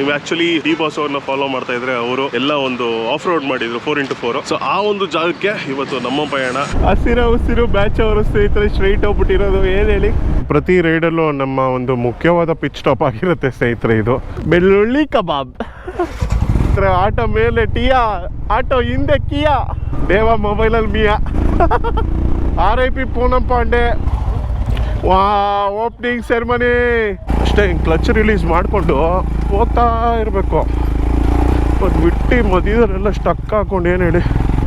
ನೀವು actually D boss ಅವ್ರನ್ನ follow ಮಾಡ್ತಾ ಇದ್ರೆ ಅವರು ಎಲ್ಲ ಒಂದು ಆಫ್ ರೋಡ್ ಮಾಡಿದ್ರು ಫೋರ್ ಇಂಟು ಫೋರ್ ಸೊ ಆ ಒಂದು ಜಾಗಕ್ಕೆ ಇವತ್ತು ನಮ್ಮ ಪಯಣ. ಹಸಿರು ಹಸಿರು ಬ್ಯಾಚ್ ಅವರು ಸ್ನೇಹಿತರೆ ಸ್ಟ್ರೈಟ್ ಹೋಗ್ಬಿಟ್ಟಿರೋದು. ಏನ್ ಹೇಳಿ? ಪ್ರತಿ ರೈಡಲ್ಲೂ ನಮ್ಮ ಒಂದು ಮುಖ್ಯವಾದ ಪಿಚ್ ಸ್ಟಾಪ್ ಆಗಿರುತ್ತೆ ಸ್ನೇಹಿತರೆ ಇದು. ಬೆಳ್ಳುಳ್ಳಿ ಕಬಾಬ್. ಆಟೋ ಮೇಲೆ ಟಿಯಾ ಆಟೋ ಹಿಂದೆ ಕಿಯಾ. ದೇವ ಮೊಬೈಲಲ್ಲಿ Miya. R I P Poonam Pandey. ವಾ ಓಪನಿಂಗ್ ಸೆರೆಮನಿ ಅಷ್ಟೇ ಕ್ಲಚ್ ರಿಲೀಸ್ ಮಾಡಿಕೊಂಡು ಹೋಗ್ತಾ ಇರಬೇಕು. ಬಟ್ ಬಿಟ್ಟು ಮಧ್ಯದಲ್ಲೆಲ್ಲ ಸ್ಟಕ್ ಹಾಕೊಂಡು ಏನು ಹೇಳಿ?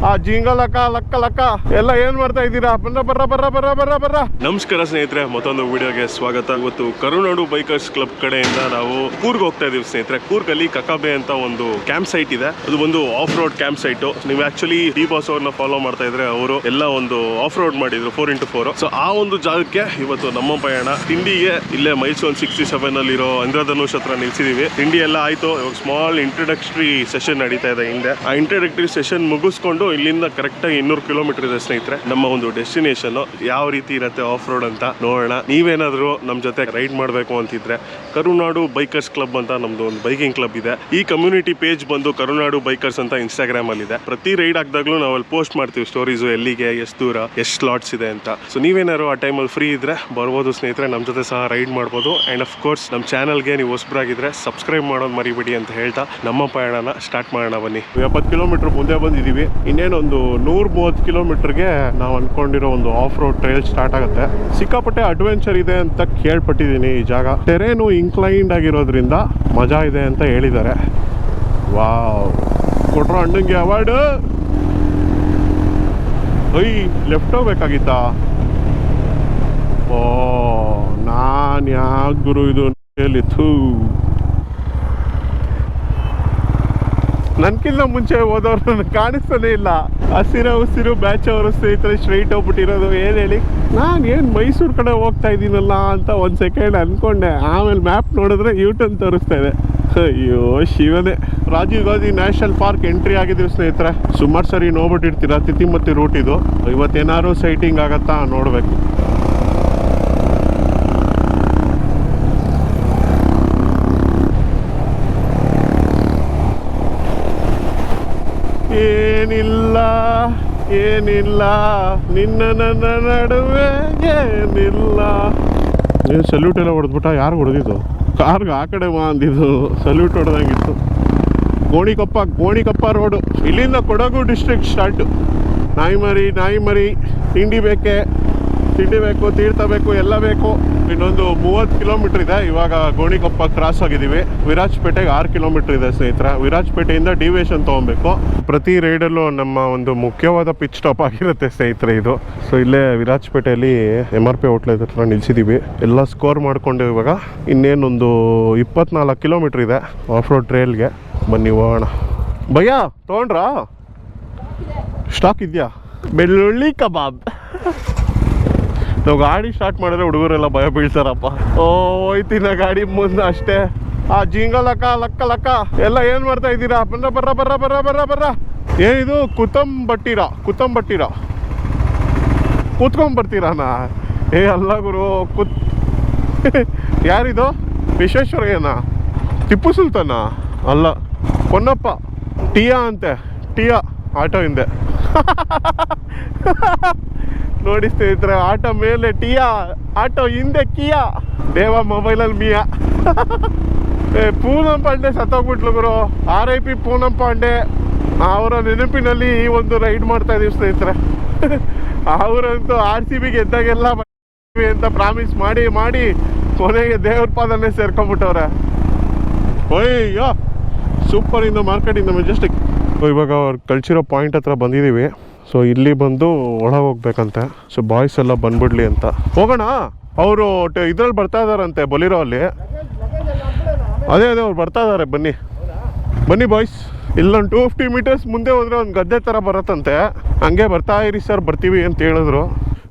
ಆ ಜಿಂಗ ಲಕ್ಕ ಲಕ್ಕ ಲಕ್ಕ. ಎಲ್ಲ ಏನ್ ಮಾಡ್ತಾ ಇದ್ದೀರಾ? ಬರ್ರ ಬರ್ರ ಬರ್ರ ಬರ್ರ ಬರ್ರ ಬರ್ರ. ನಮಸ್ಕಾರ ಸ್ನೇಹಿತರೆ, ಮತ್ತೊಂದು ವಿಡಿಯೋಗೆ ಸ್ವಾಗತ. ಇವತ್ತು ಕರುನಾಡು ಬೈಕರ್ಸ್ ಕ್ಲಬ್ ಕಡೆಯಿಂದ ನಾವು ಕೂರ್ಗ್ ಹೋಗ್ತಾ ಇದೀವಿ ಸ್ನೇಹಿತರೆ. ಕೂರ್ಗಲ್ಲಿ ಕಕಾಬೆ ಅಂತ ಒಂದು ಕ್ಯಾಂಪ್ ಸೈಟ್ ಇದೆ. ಅದು ಒಂದು ಆಫ್ ರೋಡ್ ಕ್ಯಾಂಪ್ ಸೈಟ್ ನೀವು ಆಕ್ಚುಲಿ ಡಿ ಬಾಸ್ ಅವ್ರನ್ನ ಫಾಲೋ ಮಾಡ್ತಾ ಇದ್ರೆ ಅವರು ಎಲ್ಲ ಒಂದು ಆಫ್ ರೋಡ್ ಮಾಡಿದ್ರು ಫೋರ್ ಇಂಟು ಫೋರ್ ಸೊ ಆ ಒಂದು ಜಾಗಕ್ಕೆ ಇವತ್ತು ನಮ್ಮ ಪಯಣ ತಿಂಡಿಗೆ ಇಲ್ಲೇ ಮೈಸೂರು ಸಿಕ್ಸ್ಟಿ ಸೆವೆನ್ ಅಲ್ಲಿರೋ ಇಂದ್ರಧನುಷ್ ಹತ್ರ ನಿಲ್ಸಿದೀವಿ. ತಿಂಡಿ ಎಲ್ಲ ಆಯ್ತು. ಇವಾಗ ಸ್ಮಾಲ್ ಇಂಟ್ರಡಕ್ಟರಿ ಸೆಷನ್ ನಡೀತಾ ಇದೆ ಹಿಂದೆ. ಆ ಇಂಟ್ರಡಕ್ಟರಿ ಸೆಷನ್ ಮುಗಿಸ್ಕೊಂಡು ಇಲ್ಲಿಂದ ಕರೆಕ್ಟ್ ಆಗಿ ಇನ್ನೂರು ಕಿಲೋಮೀಟರ್ ಇದೆ ಸ್ನೇಹಿತರೆ. ನಮ್ಮ ಒಂದು ಡೆಸ್ಟಿನೇಷನ್ ಯಾವ ರೀತಿ ಇರುತ್ತೆ ಆಫ್ ರೋಡ್ ಅಂತ ನೋಡೋಣ. ನೀವೇನಾದ್ರೂ ನಮ್ಮ ಜೊತೆ ರೈಡ್ ಮಾಡಬೇಕು ಅಂತಿದ್ರೆ ಕರುನಾಡು ಬೈಕರ್ಸ್ ಕ್ಲಬ್ ಅಂತ ನಮ್ದು ಒಂದು ಬೈಕಿಂಗ್ ಕ್ಲಬ್ ಇದೆ. ಈ ಕಮ್ಯುನಿಟಿ ಪೇಜ್ ಬಂದು ಕರುನಾಡು ಬೈಕರ್ಸ್ ಅಂತ ಇನ್ಸ್ಟಾಗ್ರಾಮ್ ಅಲ್ಲಿ ಇದೆ ಪ್ರತಿ ರೈಡ್ ಹಾಕ್ದಾಗ್ಲೂ ನಾವು ಅಲ್ಲಿ ಪೋಸ್ಟ್ ಮಾಡ್ತೀವಿ ಸ್ಟೋರೀಸು ಎಲ್ಲಿಗೆ, ಎಷ್ಟು ದೂರ, ಎಷ್ಟು ಸ್ಲಾಟ್ಸ್ ಇದೆ ಅಂತ. ಸೊ ನೀವೇನಾದ್ರು ಆ ಟೈಮಲ್ಲಿ ಫ್ರೀ ಇದ್ರೆ ಬರ್ಬೋದು ಸ್ನೇಹಿತರೆ. ನಮ್ಮ ಜೊತೆ ಸಹ ರೈಡ್ ಮಾಡ್ಬೋದು. ಅಂಡ್ ಆಫ್ ಕೋರ್ಸ್ ನಮ್ಮ ಚಾನಲ್ಗೆ ನೀವು ಹೊಸಬ್ರಾಗಿದ್ರೆ ಸಬ್ಸ್ಕ್ರೈಬ್ ಮಾಡೋದು ಮರಿಬೇಡಿ ಅಂತ ಹೇಳ್ತಾ ನಮ್ಮ ಪಯಣನ ಸ್ಟಾರ್ಟ್ ಮಾಡೋಣ ಬನ್ನಿ. ಎಪ್ಪತ್ತು ಕಿಲೋಮೀಟರ್ ಮುಂದೆ ಬಂದಿದ್ದೀವಿ. ಇನ್ನೇನೊಂದು ನೂರ ಮೂವತ್ತು ಕಿಲೋಮೀಟರ್ಗೆ ನಾವು ಅನ್ಕೊಂಡಿರೋ ಒಂದು ಆಫ್ ರೋಡ್ ಟ್ರೈಲ್ ಸ್ಟಾರ್ಟ್ ಆಗುತ್ತೆ. ಸಿಕ್ಕಾಪಟ್ಟೆ ಅಡ್ವೆಂಚರ್ ಇದೆ ಅಂತ ಕೇಳ್ಪಟ್ಟಿದ್ದೀನಿ ಈ ಜಾಗ. ಟೆರೇನು ಇನ್ಕ್ಲೈನ್ಡ್ ಆಗಿರೋದ್ರಿಂದ ಮಜಾ ಇದೆ ಅಂತ ಹೇಳಿದ್ದಾರೆ. ವಾವ್. ಕೊಟ್ರೋ ಅಣ್ಣಂಗೆ ಅವಾರ್ಡ್ ಐ ಲೆಫ್ಟ್ ಹೋಗ್ಬೇಕಾಗಿತ್ತಾ ಓ, ನಾನು ಯಾಕೆ ಗುರು ಇದು ಹೇಳಿ ಥೂ ನನ್ಕಿಂತ ಮುಂಚೆ ಹೋದವ್ರು ನನಗೆ ಕಾಣಿಸ್ತಾನೆ ಇಲ್ಲ. ಹಸಿರ ಉಸಿರು ಬ್ಯಾಚ್ ಅವರು ಸ್ನೇಹಿತರೆ ಸ್ಟ್ರೈಟ್ ಹೋಗ್ಬಿಟ್ಟಿರೋದು. ಏನು ಹೇಳಿ? ನಾನು ಏನು ಮೈಸೂರು ಕಡೆ ಹೋಗ್ತಾ ಇದ್ದೀನಲ್ಲ ಅಂತ ಒಂದು ಸೆಕೆಂಡ್ ಅನ್ಕೊಂಡೆ. ಆಮೇಲೆ ಮ್ಯಾಪ್ ನೋಡಿದ್ರೆ ಯೂಟರ್ನ್ ತೋರಿಸ್ತಾ ಇದೆ. ಅಯ್ಯೋ, ಶಿವನೇ. Rajiv Gandhi national park entry ಆಗಿದ್ದೀವಿ ಸ್ನೇಹಿತರೆ. ಸುಮಾರು ಸರಿ ನೋಡ್ಬಿಟ್ಟಿರ್ತೀರ? ತಿತಿಮತಿ ರೂಟ್ ಇದು. ಇವತ್ತೇನಾದ್ರು ಸೈಟಿಂಗ್ ಆಗತ್ತಾ ನೋಡಬೇಕು ಏನಿಲ್ಲ ಏನಿಲ್ಲ, ನಿನ್ನ ನನ್ನ ನಡುವೆ ಏನಿಲ್ಲ. ಏನು ಸಲ್ಯೂಟ್ ಎಲ್ಲ ಹೊಡೆದ್ಬಿಟ್ಟ ಯಾರು ಹೊಡೆದಿದ್ದು? ಕಾರ್ಗೆ ಆ ಕಡೆ ಮಾ ಅಂದಿದ್ದು ಸಲ್ಯೂಟ್ ಹೊಡೆದಂಗಿತ್ತು. ಗೋಣಿಕೊಪ್ಪ ಗೋಣಿಕೊಪ್ಪ ರೋಡು ಇಲ್ಲಿಂದ ಕೊಡಗು ಡಿಸ್ಟ್ರಿಕ್ಟ್ ಸ್ಟಾರ್ಟು ನಾಯಿ ಮರಿ ನಾಯಿ ಮರಿ ತಿಂಡಿ ಬೇಕೆ, ತಿಂಡಿ ಬೇಕು, ತೀರ್ಥ ಬೇಕು, ಎಲ್ಲ ಬೇಕು. ಇನ್ನೊಂದು ಮೂವತ್ತು ಕಿಲೋಮೀಟ್ರ್ ಇದೆ, ಇವಾಗ ಗೋಣಿಕೊಪ್ಪ ಕ್ರಾಸ್ ಆಗಿದ್ದೀವಿ. ವಿರಾಜ್ಪೇಟೆಗೆ ಆರು ಕಿಲೋಮೀಟ್ರ್ ಇದೆ ಸ್ನೇಹಿತರ. ವಿರಾಜ್ಪೇಟೆಯಿಂದ ಡಿವಿಯೇಷನ್ ತೊಗೊಬೇಕು. ಪ್ರತಿ ರೈಡಲ್ಲೂ ನಮ್ಮ ಒಂದು ಮುಖ್ಯವಾದ ಪಿಚ್ ಸ್ಟಾಪ್ ಆಗಿರುತ್ತೆ ಸ್ನೇಹಿತರೆ ಇದು. ಸೊ ಇಲ್ಲೇ ವಿರಾಜಪೇಟೆಯಲ್ಲಿ ಎಂ ಆರ್ ಪಿ ಹೋಟ್ಲ ಹತ್ರ ನಿಲ್ಸಿದ್ದೀವಿ ಎಲ್ಲ ಸ್ಕೋರ್ ಮಾಡಿಕೊಂಡು ಇವಾಗ ಇನ್ನೇನೊಂದು ಇಪ್ಪತ್ನಾಲ್ಕು ಕಿಲೋಮೀಟ್ರ್ ಇದೆ ಆಫ್ ರೋಡ್ ಟ್ರೇಲ್ಗೆ ಬನ್ನಿ ಹೋಗೋಣ. ಭಯ್ಯ, ತೊಗೊಂಡ್ರಾ? ಸ್ಟಾಕ್ ಇದೆಯಾ? ಬೆಳ್ಳುಳ್ಳಿ ಕಬಾಬ್. ನಾವು ಗಾಡಿ ಸ್ಟಾರ್ಟ್ ಮಾಡಿದ್ರೆ ಹುಡುಗರೆಲ್ಲ ಭಯ ಬೀಳ್ತಾರಪ್ಪ. ಓ ಹೋಯ್ತಿನ ಗಾಡಿ ಮುಂದೆ ಅಷ್ಟೇ. ಆ ಜಿಂಗ ಲಕ್ಕ ಲಕ್ಕ ಲಕ್ಕ. ಎಲ್ಲ ಏನ್ ಮಾಡ್ತಾ ಇದ್ದೀರಾ? ಬರ್ರ ಬರ್ರ ಬರ್ರ ಬರ್ರ ಬರ್ರ ಬರ್ರ. ಏನಿದು ಕುತಂ ಬಟ್ಟಿರ ಕುತಂ ಬಟ್ಟಿರ ಕೂತ್ಕೊಂಡ್ ನಾ? ಏ, ಅಲ್ಲ ಗುರು, ಕುತ್ ಯಾರಿದು? ವಿಶ್ವೇಶ್ವರಯ್ಯನ? ಟಿಪ್ಪು ಸುಲ್ತಾನ? ಅಲ್ಲ, ಪೊನ್ನಪ್ಪ. ಟಿಯಾ ಅಂತೆ, ಟಿಯಾ, ಆಟೋ ಹಿಂದೆ. ನೋಡಿ ಸ್ನೇಹಿತರೆ, ಆಟೋ ಮೇಲೆ ಟಿಯಾ, ಆಟೋ ಹಿಂದೆ ಕಿಯಾ. ದೇವ ಮೊಬೈಲಲ್ಲಿ ಮಿಯಾ. ಪೂನಂ ಪಾಂಡೆ ಸತ್ತೋಗ್ಬಿಟ್ಲು ಗುರು. R I P Poonam Pandey. ಅವರ ನೆನಪಿನಲ್ಲಿ ಈ ಒಂದು ರೈಡ್ ಮಾಡ್ತಾ ಇದೀವಿ ಸ್ನೇಹಿತರೆ. ಅವರಂತೂ ಆರ್ ಸಿ ಬಿ ಗೆದ್ದಾಗೆಲ್ಲ ಅಂತ ಪ್ರಾಮಿಸ್ ಮಾಡಿ ಮಾಡಿ ಕೊನೆಗೆ ದೇವ್ರ ಪಾದನೆ ಸೇರ್ಕೊಂಡ್ಬಿಟ್ಟವ್ರೆ. ಅಯ್ಯೋ ಸೂಪರ್ ಇಂದ ಮಾರ್ಕೆಟ್ ಇಂದ ಮೆಜೆಸ್ಟಿಕ್ ಇವಾಗ ಅವ್ರು ಕಳ್ಸಿರೋ ಪಾಯಿಂಟ್ ಹತ್ರ ಬಂದಿದ್ದೀವಿ ಸೊ ಇಲ್ಲಿ ಬಂದು ಒಳಗೆ ಹೋಗ್ಬೇಕಂತೆ. ಸೊ ಬಾಯ್ಸ್ ಎಲ್ಲ ಬಂದ್ಬಿಡ್ಲಿ ಅಂತ. ಹೋಗೋಣ? ಅವರು ಇದ್ರಲ್ಲಿ ಬರ್ತಾ ಇದಾರಂತೆ, ಬೊಲಿರೋ ಅಲ್ಲಿ. ಅದೇ ಅದೇ, ಅವ್ರು ಬರ್ತಾ ಇದಾರೆ, ಬನ್ನಿ. ಬನ್ನಿ ಬಾಯ್ಸ್ ಇಲ್ಲೊಂದು ಟೂ ಫಿಫ್ಟಿ ಮೀಟರ್ಸ್ ಮುಂದೆ ಹೋದ್ರೆ ಒಂದು ಗದ್ದೆ ಥರ ಬರುತ್ತಂತೆ. ಹಂಗೆ ಬರ್ತಾ ಇರಿ ಸರ್ ಬರ್ತೀವಿ ಅಂತ ಹೇಳಿದ್ರು.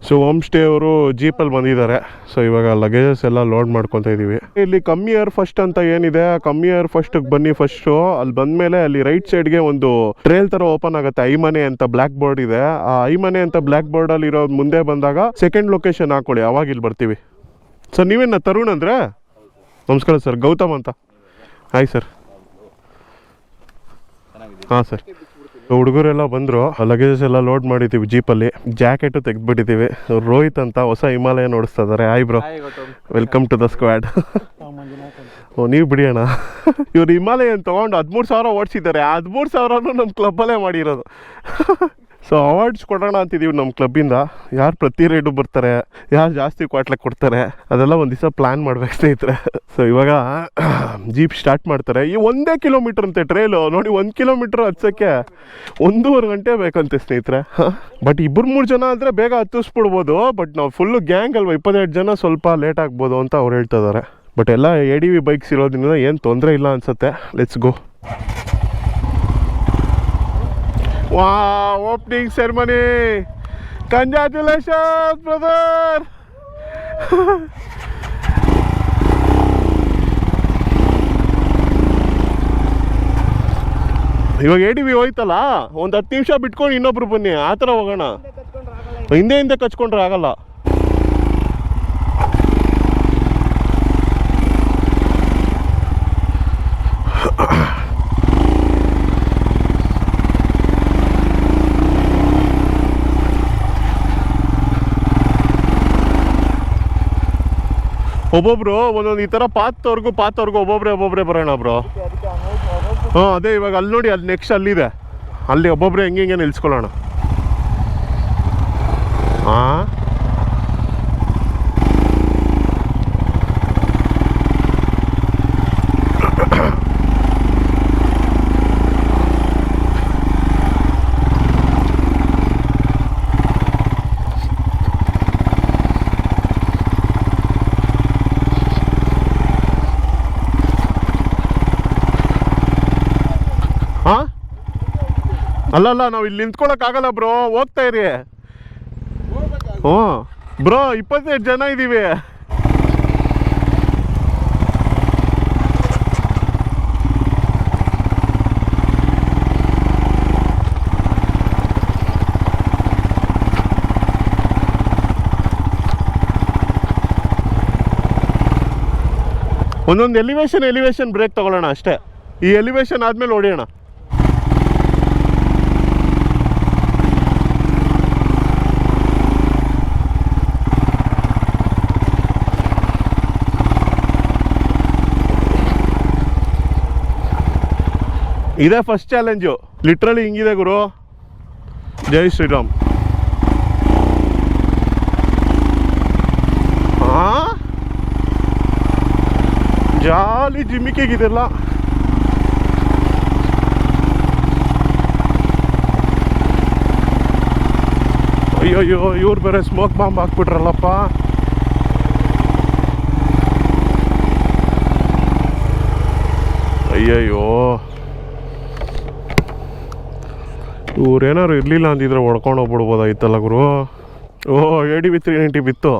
ಸೊ ಹೋಮ್ ಸ್ಟೇ ಅವರು ಜೀಪಲ್ಲಿ ಬಂದಿದ್ದಾರೆ. ಸೊ ಇವಾಗ ಲಗೇಜಸ್ ಎಲ್ಲ ಲೋಡ್ ಮಾಡ್ಕೊತ ಇದೀವಿ. ಇಲ್ಲಿ ಕಮ್ಮಿ ಏರ್ ಫಸ್ಟ್ ಅಂತ ಏನಿದೆ, ಕಮ್ಮಿ ಏರ್ ಫಸ್ಟ್ ಬನ್ನಿ ಫಸ್ಟು ಅಲ್ಲಿ ಬಂದಮೇಲೆ ಅಲ್ಲಿ ರೈಟ್ ಸೈಡ್ಗೆ ಒಂದು ಟ್ರೇಲ್ ತರ ಓಪನ್ ಆಗುತ್ತೆ, ಐಮನೆ ಅಂತ ಬ್ಲ್ಯಾಕ್ ಬೋರ್ಡ್ ಇದೆ. ಆ ಐಮನೆ ಅಂತ ಬ್ಲ್ಯಾಕ್ ಬೋರ್ಡ್ ಅಲ್ಲಿ ಇರೋ ಮುಂದೆ ಬಂದಾಗ ಸೆಕೆಂಡ್ ಲೊಕೇಶನ್ ಹಾಕೊಳ್ಳಿ, ಅವಾಗ ಇಲ್ಲಿ ಬರ್ತೀವಿ. ಸರ್ ನೀವೇನ ತರುಣ್ ಅಂದ್ರೆ? ನಮಸ್ಕಾರ ಸರ್ ಗೌತಮ್ ಅಂತ. ಆಯ್ತು ಸರ್ ಹಾಂ ಸರ್ ಹುಡುಗರೆಲ್ಲ ಬಂದರು ಲಗೇಜಸ್ ಎಲ್ಲ ಲೋಡ್ ಮಾಡಿದ್ದೀವಿ ಜೀಪಲ್ಲಿ ಜಾಕೆಟು ತೆಗೆದ್ಬಿಟ್ಟಿದ್ದೀವಿ ರೋಹಿತ್ ಅಂತ ಹೊಸ ಹಿಮಾಲಯ ನೋಡಿಸ್ತಾ ಇದ್ದಾರೆ hi bro welcome to the squad ಓ ನೀವು ಬಿಡಿಯೋಣ ಅಣ್ಣ. ಇವ್ರು ಹಿಮಾಲಯನ್ ತೊಗೊಂಡು ಹದಿಮೂರು ಸಾವಿರ ಓಡಿಸಿದ್ದಾರೆ. ಹದಿಮೂರು ಸಾವಿರನೂ ನಮ್ಮ ಕ್ಲಬ್ಬಲ್ಲೇ ಮಾಡಿರೋದು. ಸೊ ಅವಾರ್ಡ್ಸ್ ಕೊಡೋಣ ಅಂತಿದ್ದೀವಿ ನಮ್ಮ ಕ್ಲಬ್ಬಿಂದ ಯಾರು ಪ್ರತಿ ರೈಡು ಬರ್ತಾರೆ, ಯಾರು ಜಾಸ್ತಿ ಕ್ವಾಟ್ಲೆ ಕೊಡ್ತಾರೆ, ಅದೆಲ್ಲ ಒಂದು ದಿವಸ ಪ್ಲ್ಯಾನ್ ಮಾಡ್ಬೇಕು ಸ್ನೇಹಿತರೆ. ಸೊ ಇವಾಗ ಜೀಪ್ ಸ್ಟಾರ್ಟ್ ಮಾಡ್ತಾರೆ. ಈ ಒಂದೇ ಕಿಲೋಮೀಟ್ರ್ ಅಂತೆ ಟ್ರೈಲು ನೋಡಿ, ಒಂದು ಕಿಲೋಮೀಟ್ರ್ ಹಚ್ಚೋಕ್ಕೆ ಒಂದೂವರೆ ಗಂಟೆ ಬೇಕಂತೆ ಸ್ನೇಹಿತರೆ. ಬಟ್ ಇಬ್ಬರು ಮೂರು ಜನ ಆದರೆ ಬೇಗ ಹತ್ತಿಸ್ಬಿಡ್ಬೋದು. ಬಟ್ ನಾವು ಫುಲ್ಲು ಗ್ಯಾಂಗ್ ಅಲ್ವಾ, ಇಪ್ಪತ್ತೆರಡು ಜನ ಸ್ವಲ್ಪ ಲೇಟ್ ಆಗ್ಬೋದು ಅಂತ ಅವ್ರು ಹೇಳ್ತಾ ಇದ್ದಾರೆ ಬಟ್ ಎಲ್ಲ ಎ ಡಿ ವಿ ಬೈಕ್ಸ್ ಇರೋದ್ರಿಂದ ಏನು ತೊಂದರೆ ಇಲ್ಲ ಅನ್ಸುತ್ತೆ. ಲೆಟ್ಸ್ ಗೋ ವಾ ಓಪನಿಂಗ್ ceremony. Congratulations, brother. ಇವಾಗ ಎ ವಿ ಹೋಯ್ತಲ್ಲ ಒಂದು ಹತ್ತು ನಿಮಿಷ ಬಿಟ್ಕೊಂಡು ಇನ್ನೊಬ್ರು ಬನ್ನಿ ಆ ಥರ ಹೋಗೋಣ ಹಿಂದೆ ಹಿಂದೆ ಕಚ್ಕೊಂಡ್ರೆ ಆಗಲ್ಲ ಒಬ್ಬೊಬ್ರು ಒಂದೊಂದು ಈ ಥರ ಪಾತ್ವರೆಗೂ ಪಾತ್ವರೆಗೂ ಒಬ್ಬೊಬ್ರೆ ಒಬ್ಬೊಬ್ರೆ ಬರೋಣ ಬ್ರೋ. ಹಾಂ ಅದೇ ಇವಾಗ ಅಲ್ಲಿ ನೋಡಿ, ಅಲ್ಲಿ ನೆಕ್ಸ್ಟ್ ಅಲ್ಲಿದೆ. ಅಲ್ಲಿ ಒಬ್ಬೊಬ್ರೆ ಹೆಂಗೆ ಹಿಂಗೆ ನಿಲ್ಸ್ಕೊಳ್ಳೋಣ ಹಾಂ ಹಾಂ? ಅಲ್ಲಲ್ಲ ನಾವು ಇಲ್ಲಿ ನಿಂತ್ಕೊಳಕ್ಕಾಗಲ್ಲ ಬ್ರೋ. ಹೋಗ್ತಾ ಇರಿ. ಹ್ಞೂ. ಬ್ರೋ, ಇಪ್ಪತ್ತೈದು ಜನ ಇದ್ದೀವಿ ಒಂದೊಂದು ಎಲಿವೇಶನ್ ಎಲಿವೇಶನ್ ಬ್ರೇಕ್ ತಗೊಳ್ಳೋಣ ಅಷ್ಟೇ. ಈ ಎಲಿವೇಶನ್ ಆದಮೇಲೆ ಹೊಡಿಯೋಣ. ಇದೇ ಫಸ್ಟ್ ಚಾಲೆಂಜು ಲಿಟ್ರಲಿ ಹಿಂಗಿದೆ ಗುರು. ಜೈ ಶ್ರೀರಾಮ್. ಜಾಲಿ ಜಿಮ್ಮಿಕೆಗಿದೆಲ್ಲ ಅಯ್ಯೋ ಅಯ್ಯೋ ಇವ್ರು ಬೇರೆ ಸ್ಮೋಕ್ ಬಾಂಬ್ ಹಾಕ್ಬಿಟ್ರಲ್ಲಪ್ಪ. ಅಯ್ಯಯ್ಯೋ. ಇವ್ರೇನಾರು ಇರಲಿಲ್ಲ ಅಂದಿದ್ರೆ ಹೊಡ್ಕೊಂಡು ಹೋಗ್ಬಿಡ್ಬೋದಾಗಿತ್ತಲ್ಲ ಗುರು. ಓ A D B three ninety ಬಿತ್ತು.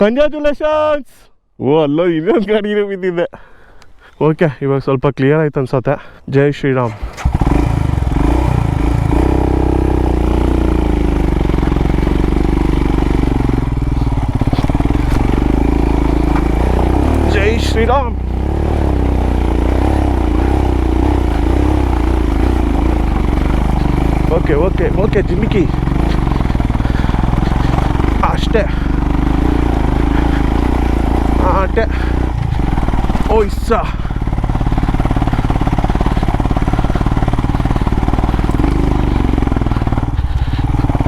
ಕಂಗ್ರ್ಯಾಚುಲೇಷನ್ಸ್ ಓ, ಅಲ್ಲೋ, ಇನ್ನೊಂದು ಗಾಡಿನೂ ಬಿದ್ದಿದ್ದೆ. ಓಕೆ ಇವಾಗ ಸ್ವಲ್ಪ ಕ್ಲಿಯರ್ ಆಯ್ತು ಅನ್ಸತ್ತೆ. ಜೈ ಶ್ರೀರಾಮ್ ಜೈ ಶ್ರೀರಾಮ್ ಓಕೆ ಓಕೆ ಓಕೆ, ಜಿಮಿಕಿ. ಅಷ್ಟೇ. ಅಷ್ಟೇ. ಓ, ಇಸ್ಸ.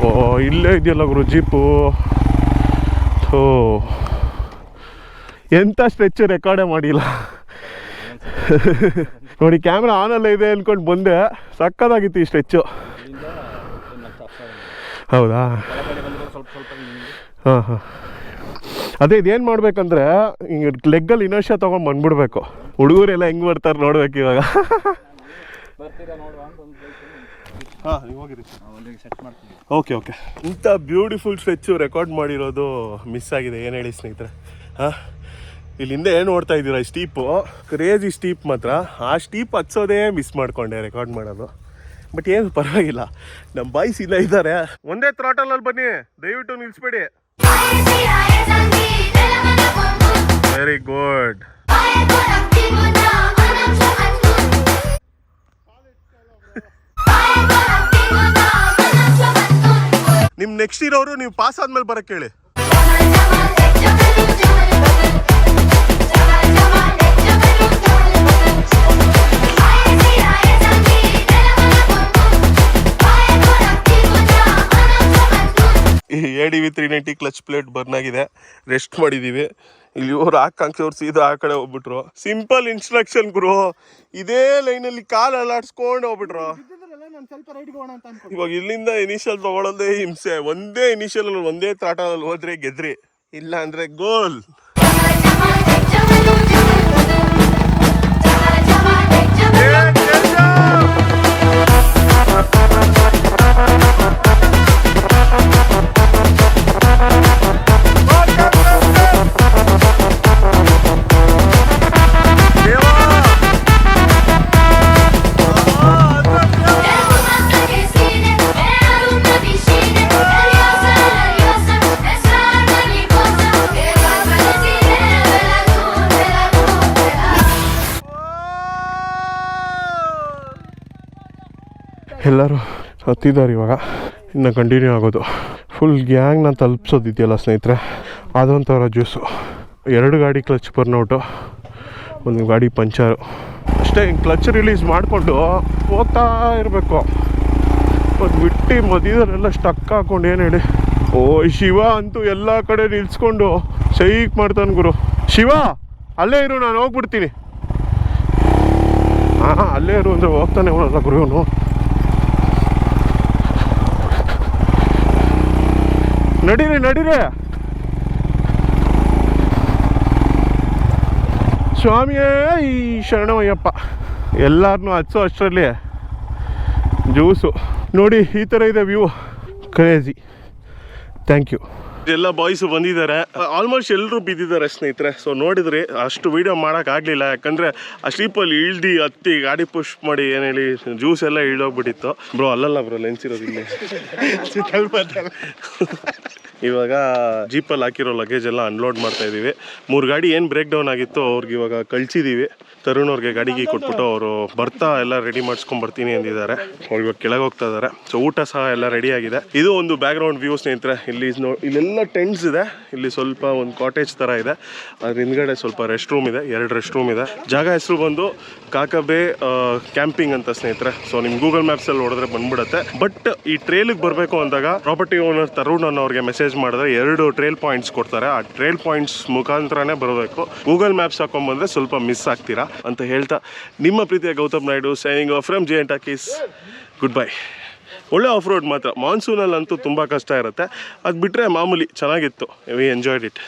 ಓ, ಇಲ್ಲೇ ಇದೆಯಲ್ಲ ಗುರು ಜೀಪು ಓ ಎಂಥ ಸ್ಟ್ರೆಚ್ ರೆಕಾರ್ಡೇ ಮಾಡಿಲ್ಲ. ನೋಡಿ, ಕ್ಯಾಮ್ರಾ ಆನಲ್ಲೇ ಇದೆ ಅಂದ್ಕೊಂಡು ಬಂದೆ. ಸಕ್ಕದಾಗಿತ್ತು ಈ ಸ್ಟ್ರೆಚ್ಚು. ಹೌದಾ? ಹಾಂ ಹಾಂ. ಅದೇ ಇದೇನು ಮಾಡ್ಬೇಕಂದ್ರೆ ಹಿಂಗೆ ಲೆಗ್ಗಲ್ಲಿ ಇನೋಷ ತೊಗೊಂಡು ಬಂದ್ಬಿಡ್ಬೇಕು. ಹುಡುಗರೆಲ್ಲ ಹೆಂಗೆ ಬರ್ತಾರೆ ನೋಡ್ಬೇಕು ಇವಾಗ. ಹಾಂ ಓಕೆ ಓಕೆ ಇಂಥ ಬ್ಯೂಟಿಫುಲ್ ಸ್ಟ್ರೆಚ್ಚು ರೆಕಾರ್ಡ್ ಮಾಡಿರೋದು ಮಿಸ್ ಆಗಿದೆ. ಏನು ಹೇಳಿ ಸ್ನೇಹಿತರೆ? ಹಾಂ? ಇಲ್ಲಿಂದ ಏನು ನೋಡ್ತಾ ಇದ್ದೀರಾ ಈ ಸ್ಟೀಪು ಕ್ರೇಜಿ ಸ್ಟೀಪ್ ಮಾತ್ರ. ಆ ಸ್ಟೀಪ್ ಹಚ್ಚೋದೇ ಮಿಸ್ ಮಾಡಿಕೊಂಡೆ ರೆಕಾರ್ಡ್ ಮಾಡೋದು. ಬಟ್ ಏನು ಪರವಾಗಿಲ್ಲ. ನಮ್ಮ ಬಾಯ್ಸ್ ಇಲ್ಲ ಇದ್ದಾರೆ. ಒಂದೇ ಥ್ರಾಟಲಲ್ಲಿ ಬನ್ನಿ. ದಯವಿಟ್ಟು ನಿಲ್ಸ್ಬೇಡಿ. ವೆರಿ ಗುಡ್ ನಿಮ್ಮ ನೆಕ್ಸ್ಟ್ ಇರೋರು, ನೀವು ಪಾಸ್ ಆದ್ಮೇಲೆ ಬರಕ್ಕೆ ಹೇಳಿ. D V three ninety clutch plate burn ಆಗಿದೆ ರೆಸ್ಟ್ ಮಾಡಿದ್ದೀವಿ ಇಲ್ಲಿ ಇವ್ರು ಆಕಾಂಕ್ಷವ್ರು ಸೀದಾ ಆ ಕಡೆ ಹೋಗ್ಬಿಟ್ರು. ಸಿಂಪಲ್ ಇನ್ಸ್ಟ್ರಕ್ಷನ್ ಗುರು. ಇದೇ ಲೈನಲ್ಲಿ ಕಾಲು ಅಲ್ಲಾಡ್ಸ್ಕೊಂಡು ಹೋಗ್ಬಿಟ್ರು. ಇವಾಗ ಇಲ್ಲಿಂದ ಇನಿಷಿಯಲ್ ತಗೊಳ್ಳೋದೇ ಹಿಂಸೆ. ಒಂದೇ ಇನಿಷಿಯಲ್ ಅಲ್ಲಿ ಒಂದೇ ತ್ರಾಟಲ್ಲಿ ಹೋದ್ರೆ ಗೆದ್ರಿ. ಇಲ್ಲ ಅಂದ್ರೆ ಗೋಲ್ ಎಲ್ಲರೂ ಹತ್ತಿದ್ದಾರೆ ಇವಾಗ. ಇನ್ನು ಕಂಟಿನ್ಯೂ ಆಗೋದು. ಫುಲ್ ಗ್ಯಾಂಗ್ನ ತಲುಪಿಸೋದಿದೆಯಲ್ಲ ಸ್ನೇಹಿತರೆ? ಅದೊಂಥರ ಜ್ಯೂಸು ಎರಡು ಗಾಡಿ ಕ್ಲಚ್ ಬರ್ನೌಟು ಒಂದು ಗಾಡಿ ಪಂಚರು ಅಷ್ಟೇ ಹಿಂಗೆ ಕ್ಲಚ್ ರಿಲೀಸ್ ಮಾಡಿಕೊಂಡು ಹೋಗ್ತಾ ಇರಬೇಕು. ಅದು ಬಿಟ್ಟು ಮಧ್ಯದಲ್ಲೆಲ್ಲ ಸ್ಟಕ್ ಹಾಕೊಂಡು ಏನು ಹೇಳಿ? ಓ ಶಿವ ಅಂತೂ ಎಲ್ಲ ಕಡೆ ನಿಲ್ಸ್ಕೊಂಡು ಸೈಕ್ ಮಾಡ್ತಾನೆ ಗುರು. ಶಿವ, ಅಲ್ಲೇ ಇರು, ನಾನು ಹೋಗ್ಬಿಡ್ತೀನಿ. ಹಾಂ ಅಲ್ಲೇ ಇರು ಅಂದರೆ ಹೋಗ್ತಾನೆ ಅವನಲ್ಲ ಗುರು ನಡೀರಿ ನಡೀರಿ. ಸ್ವಾಮಿಯೇ, ಈ ಶರಣಮಯ್ಯಪ್ಪ. ಎಲ್ಲಾರನ್ನೂ ಹಚ್ಚೋ ಅಷ್ಟರಲ್ಲಿ ಜ್ಯೂಸು. ನೋಡಿ, ಈ ಥರ ಇದೆ ವ್ಯೂ. ಕ್ರೇಜಿ ಥ್ಯಾಂಕ್ ಯು ಎಲ್ಲ ಬಾಯ್ಸು ಬಂದಿದ್ದಾರೆ. ಆಲ್ಮೋಸ್ಟ್ ಎಲ್ಲರೂ ಬಿದ್ದಿದ್ದಾರೆ ಸ್ನೇಹಿತರೆ. ಸೊ ನೋಡಿದ್ರಿ ಅಷ್ಟು ವೀಡಿಯೋ ಮಾಡೋಕ್ಕಾಗಲಿಲ್ಲ ಯಾಕಂದರೆ ಆ ಸ್ಲೀಪಲ್ಲಿ ಇಳ್ದಿ ಹತ್ತಿ ಗಾಡಿ ಪುಷ್ ಮಾಡಿ ಏನು ಹೇಳಿ ಜ್ಯೂಸ್ ಎಲ್ಲ ಇಳ್ದೋಗ್ಬಿಟ್ಟಿತ್ತು. ಬ್ರೋ ಅಲ್ಲಲ್ಲ ಬ್ರೋ ಲೆನ್ಸ್ ಇರೋದು ಇವಾಗ ಜೀಪಲ್ಲಿ ಹಾಕಿರೋ ಲಗೇಜ್ ಎಲ್ಲ ಅನ್ಲೋಡ್ ಮಾಡ್ತಾ ಇದ್ದೀವಿ. ಮೂರು ಗಾಡಿ ಏನು ಬ್ರೇಕ್ ಡೌನ್ ಆಗಿತ್ತು ಅವ್ರಿಗೆ ಇವಾಗ ಕಳಿಸಿದ್ದೀವಿ ತರುಣ್ ಅವ್ರಿಗೆ ಗಾಡಿಗೆ ಕೊಟ್ಬಿಟ್ಟು ಅವರು ಬರ್ತಾ ಎಲ್ಲ ರೆಡಿ ಮಾಡ್ಸ್ಕೊಂಡು ಬರ್ತೀನಿ ಅಂದಿದ್ದಾರೆ. ಅವ್ರು ಇವಾಗ ಕೆಳಗೆ ಹೋಗ್ತಾ ಇದ್ದಾರೆ ಸೊ ಊಟ ಸಹ ಎಲ್ಲ ರೆಡಿ ಆಗಿದೆ. ಇದು ಒಂದು ಬ್ಯಾಕ್ ಗ್ರೌಂಡ್ ವ್ಯೂ ಸ್ನೇಹಿತರೆ. ಇಲ್ಲಿ ನೋ ಇಲ್ಲೆಲ್ಲ ಟೆಂಟ್ಸ್ ಇದೆ. ಇಲ್ಲಿ ಸ್ವಲ್ಪ ಒಂದು ಕಾಟೇಜ್ ಥರ ಇದೆ. ಅದ್ರ ಹಿಂದ್ಗಡೆ ಸ್ವಲ್ಪ ರೆಸ್ಟ್ ರೂಮ್ ಇದೆ. ಎರಡು ರೆಸ್ಟ್ ರೂಮ್ ಇದೆ. ಜಾಗ ಹೆಸರು ಬಂದು ಕಾಕಬೆ ಕ್ಯಾಂಪಿಂಗ್ ಅಂತ ಸ್ನೇಹಿತರೆ. ಸೊ ನಿಮ್ ಗೂಗಲ್ ಮ್ಯಾಪ್ಸಲ್ಲಿ ನೋಡಿದ್ರೆ ಬಂದ್ಬಿಡುತ್ತೆ. ಬಟ್ ಈ ಟ್ರೇಲಿಗೆ ಬರಬೇಕು ಅಂದಾಗ ಪ್ರಾಪರ್ಟಿ ಓನರ್ ತರುಣ್ ಅನ್ನೋರಿಗೆ ಮೆಸೇಜ್ ಮಾಡಿದ್ರೆ ಎರಡು ಟ್ರೇಲ್ ಪಾಯಿಂಟ್ಸ್ ಕೊಡ್ತಾರೆ. ಆ ಟ್ರೇಲ್ ಪಾಯಿಂಟ್ಸ್ ಮುಖಾಂತರನೇ ಬರಬೇಕು. ಗೂಗಲ್ ಮ್ಯಾಪ್ಸ್ ಹಾಕೊಂಡ್ಬಂದ್ರೆ ಸ್ವಲ್ಪ ಮಿಸ್ ಆಗ್ತೀರಾ ಅಂತ ಹೇಳ್ತಾ ನಿಮ್ಮ ಪ್ರೀತಿಯ Gautam Naidu signing from J talkies good bye ಒಳ್ಳೆ ಆಫ್ ರೋಡ್ ಮಾತ್ರ. ಮಾನ್ಸೂನಲ್ಲಂತೂ ತುಂಬ ಕಷ್ಟ ಇರುತ್ತೆ. ಅದು ಬಿಟ್ಟರೆ ಮಾಮೂಲಿ ಚೆನ್ನಾಗಿತ್ತು. We enjoyed it